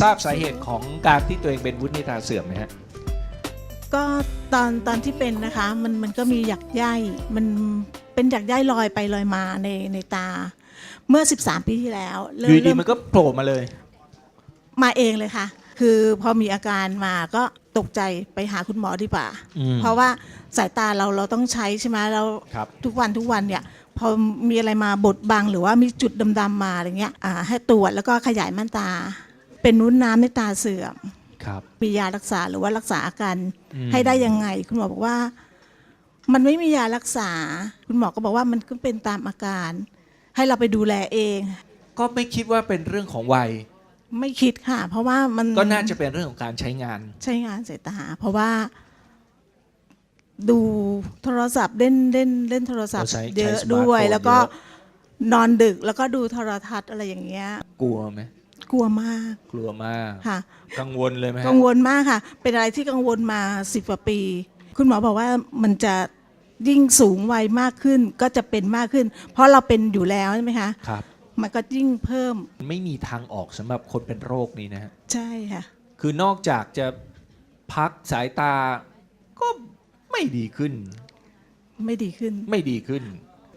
ทราบสาเหตุของการที่ตัวเองเป็นวุฒิตาเสื่อมไหมฮะก็ตอนตอนที่เป็นนะคะมันมันก็มีหยักใยมันเป็นหยักใยลอยไปลอยมาในในตา เมื่อ 13 ปีที่แล้วอเริ่ยู่มดีเริ่มมันก็โผล่มาเลย มาเองเลยค่ะ คือพอมีอาการมาก็ตกใจไปหาคุณหมอดีกว่า อืมเพราะว่าสายตาเราเราต้องใช้ใช่ไหมเราครับ ทุกวันทุกวันเนี่ยพอมีอะไรมาบดบังหรือว่ามีจุดดำๆมาอะไรเงี้ยอ่าให้ตรวจแล้วก็ขยายม่านตา เป็นนุ้นน้ำในตาเสื่อมครับมียารักษาหรือว่ารักษาอาการอืมให้ได้ยังไง คุณหมอบอกว่า มันไม่มียารักษา คุณหมอก็บอกว่ามันก็เป็นตามอาการ ให้เราไปดูแลเอง ก็ไม่คิดว่าเป็นเรื่องของวัย ไม่คิดค่ะ เพราะว่ามันก็น่าจะเป็นเรื่องของการใช้งาน ใช้งานสายตา เพราะว่า ดูโทรศัพท์เล่นเล่นเล่นโทรศัพท์เราใช้เยอะใช้สมาร์ทด้วยโฟนแล้วก็เยอะนอนดึกแล้วก็ดูโทรทัศน์อะไรอย่างเงี้ย กลัวไหม กลัวมากกลัวมาก ค่ะ กังวลเลยไหมฮะกังวลมากค่ะ เป็นอะไรที่กังวลมาสิบกว่าปี คุณหมอบอกว่ามันจะยิ่งสูงวัยมากขึ้นก็จะเป็นมากขึ้น เพราะเราเป็นอยู่แล้วใช่ไหมคะ ครับ มันก็ยิ่งเพิ่มไม่มีทางออกสำหรับคนเป็นโรคนี้นะฮะ ใช่ค่ะ คือนอกจากจะพักสายตาก็ไม่ดีขึ้น ไม่ดีขึ้น ไม่ดีขึ้น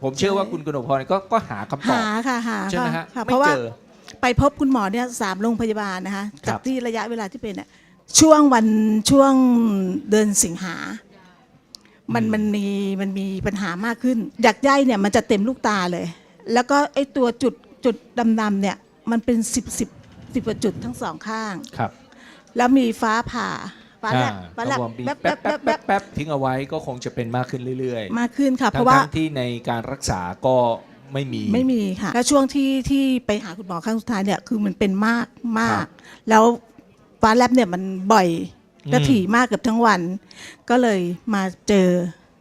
ผมเชื่อว่าคุณกนกพรก็ก็หาคำตอบหาค่ะหาใช่ไหมฮะค่ะไม่เพราะว่าเจอ ไปพบคุณหมอเนี่ยสามโรงพยาบาลนะคะครับ จากที่ระยะเวลาที่เป็นเนี่ยช่วงวันช่วงเดือนสิงหา มันมันมีมันมีปัญหามากขึ้นหยักใยเนี่ยมันจะเต็มลูกตาเลย แล้วก็ไอตัวจุดจุดดำๆเนี่ยมันเป็นสิบสิบสิบกว่าจุดทั้งสองข้าง ครับแล้วมีฟ้าผ่าฟ้าแลบอ่ฟ้าแลบก็วอร์มบีแป๊บแป๊บแป๊บแป๊แป๊บบแป๊บทิ้งเอาไว้ก็คงจะเป็นมากขึ้นเรื่อยมากขึ้นค่ะ ๆ เพราะว่าทั้งๆที่ในการรักษาก็ ไม่มี ไม่มีค่ะ แล้วช่วงที่ที่ไปหาคุณหมอครั้งสุดท้ายเนี่ยคือมันเป็นมากมาครักบแล้วฟ้าแลบเนี่ยมันบ่อยอืมและถี่มากเกือบทั้งวัน ก็เลยมาเจอ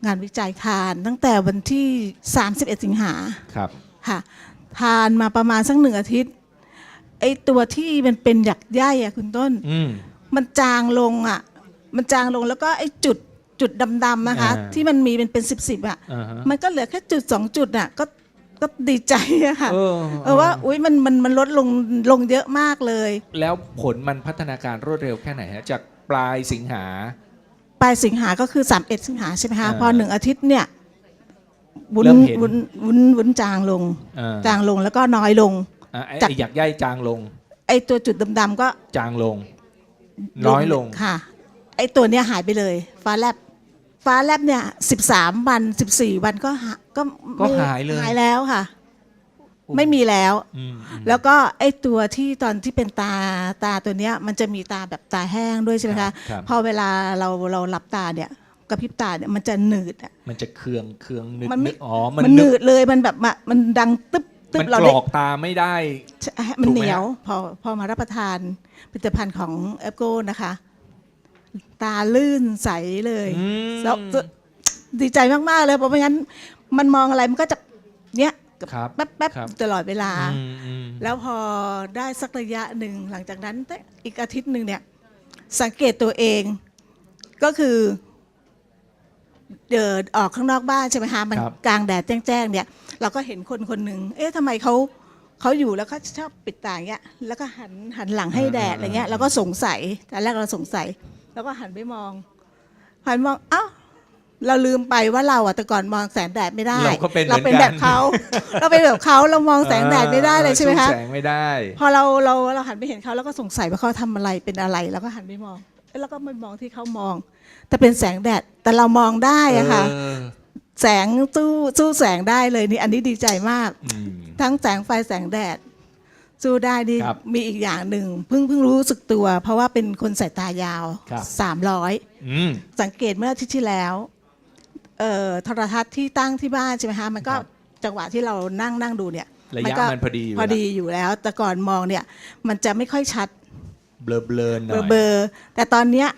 งานวิจัยทาน ตั้งแต่วันที่ 31 สิงหาครับค่ะ ทานมาประมาณสักหนึ่งอาทิตย์ไอตัวที่มันเป็นหยักใยอะคุณต้นอืมมันจางลงอะมันจางลงแล้วก็ไอ้จุดจุดดำๆนะคะอ่าที่มันมีเป็นเป็นสิบสิบอะอ่าฮะมันก็เหลือแค่จุดสองจุดอะ ก็ ก็ดีใจอะค่ะเออเออว่าอุ้ยมันมันมันลดลงลงเยอะมากเลย แล้วผลมันพัฒนาการรวดเร็วแค่ไหนฮะจากปลายสิงหา ปลายสิงหาก็คือ 3 1 สิงหาใช่ไหมคะอ่าพอหนึ่งอาทิตย์เนี่ยวุ้นเริ่มเห็นวุ้นวุ้นวุ้นจางลงอ่าจางลงแล้วก็น้อยลง อะไอ้จาก ไอ้หยักใยจางลง ไอ้ตัวจุดดำๆก็จางลง น้อยลง ค่ะ ไอ้ตัวเนี้ยหายไปเลย ฟ้าแลบฟ้าแลบเนี่ย 13 วัน 14 วันก็หา ก็ก็ไม่หายเลย หายแล้วค่ะ ไม่มีแล้ว อืมอืม แล้วก็ไอ้ตัวที่ตอนที่เป็นตาตาตัวเนี้ย มันจะมีตาแบบตาแห้งด้วยใช่ไหมครัคะบครับ พอเวลาเราเราหลับตาเนี่ยกระพริบตาเนี่ยมันจะหนืดอะ มันจะเคืองเคืองนึกมันไม่ นึกอ๋อมันหนืดเลยมันแบบมามันดังตึ๊บตึ๊มันบเรากรได้อกตาไม่ได้ ใช่มันถูกไหมเหนียวฮะพอพอมารับประทานผลิตภัณฑ์ของแอปโกนะคะ ตาลื่นใสเลยอืม แล้วจะดีใจมาก ๆ เลยเพราะไม่งั้น มันมองอะไรมันก็จะเนี้ยครับแป๊บแป๊บครับ ตลอดเวลา อืมอืมแล้วพอได้สักระยะหนึ่งหลังจากนั้นอีกอาทิตย์หนึ่งเนี่ย สังเกตตัวเองก็คือเดินออกข้างนอกบ้านใช่ไหมคะมันครับ กลางแดดแจ้งๆเนี่ย เราก็เห็นคนคนหนึ่งเอ๊ะทำไมเขาเขาอยู่แล้วเขาชอบปิดตาอย่างเงี้ยแล้วก็หันหันหลังให้แดดอะไรเงี้ยเราก็สงสัยตอนแรกเราสงสัย แล้วก็หันไปมองหันมองเอ้า เราลืมไปว่าเราอะแต่ก่อนมองแสงแดดไม่ได้ เราก็เป็นเราเป็นเหมือนกันแบบเขาเราเป็นแบบเขาเรามองแสงแดดไม่ได้เลยใช่ไหมคะสู้แสงไม่ได้ พอเราเราเราหันไปเห็นเขาแล้วก็สงสัยว่าเขาทำอะไรเป็นอะไรแล้วก็หันไปมองเอ้ยแล้วก็ไม่มองที่เขามอง แต่เป็นแสงแดดแต่เรามองได้อะค่ะเออแสงสู้สู้แสงได้เลยนี่อันนี้ดีใจมากอืมทั้งแสงไฟแสงแดด สู้ได้นี่ครับมีอีกอย่างหนึ่งเพิ่งเพิ่งรู้สึกตัว เพราะว่าเป็นคนสายตายาวครับสามร้อยอืมสังเกตเมื่ออาทิตย์ที่แล้วเอ่อ โทรทัศน์ที่ตั้งที่บ้านใช่ไหมคะมันก็ครับจังหวะที่เรานั่งนั่งดูเนี่ยระยะก็มันพอดีอยู่พอดีอยู่แล้ว แต่ก่อนมองเนี่ยมันจะไม่ค่อยชัดเบลอเบลอๆหน่เบออยร์เบอร์แต่ตอนเนี้ย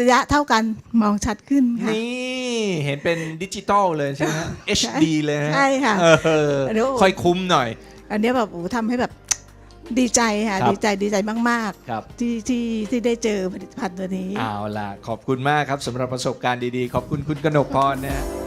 ระยะเท่ากันมองชัดขึ้นค่ะนี่เห็นเป็นดิจิตอลเลยใช่ไหมฮะ HD เลยฮะใช่ค่ะเออเดี๋ยวค่อยคุ้มหน่อย อันเนี้ยแบบโอ้โหทำให้แบบ ดีใจค่ะ ครับ ดีใจดีใจมาก ครับๆ ที่ที่ที่ได้เจอผลิตภัณฑ์ตัวนี้ เอาล่ะ ขอบคุณมากครับสำหรับประสบการณ์ดีๆ ขอบคุณคุณกนกพรนะฮะ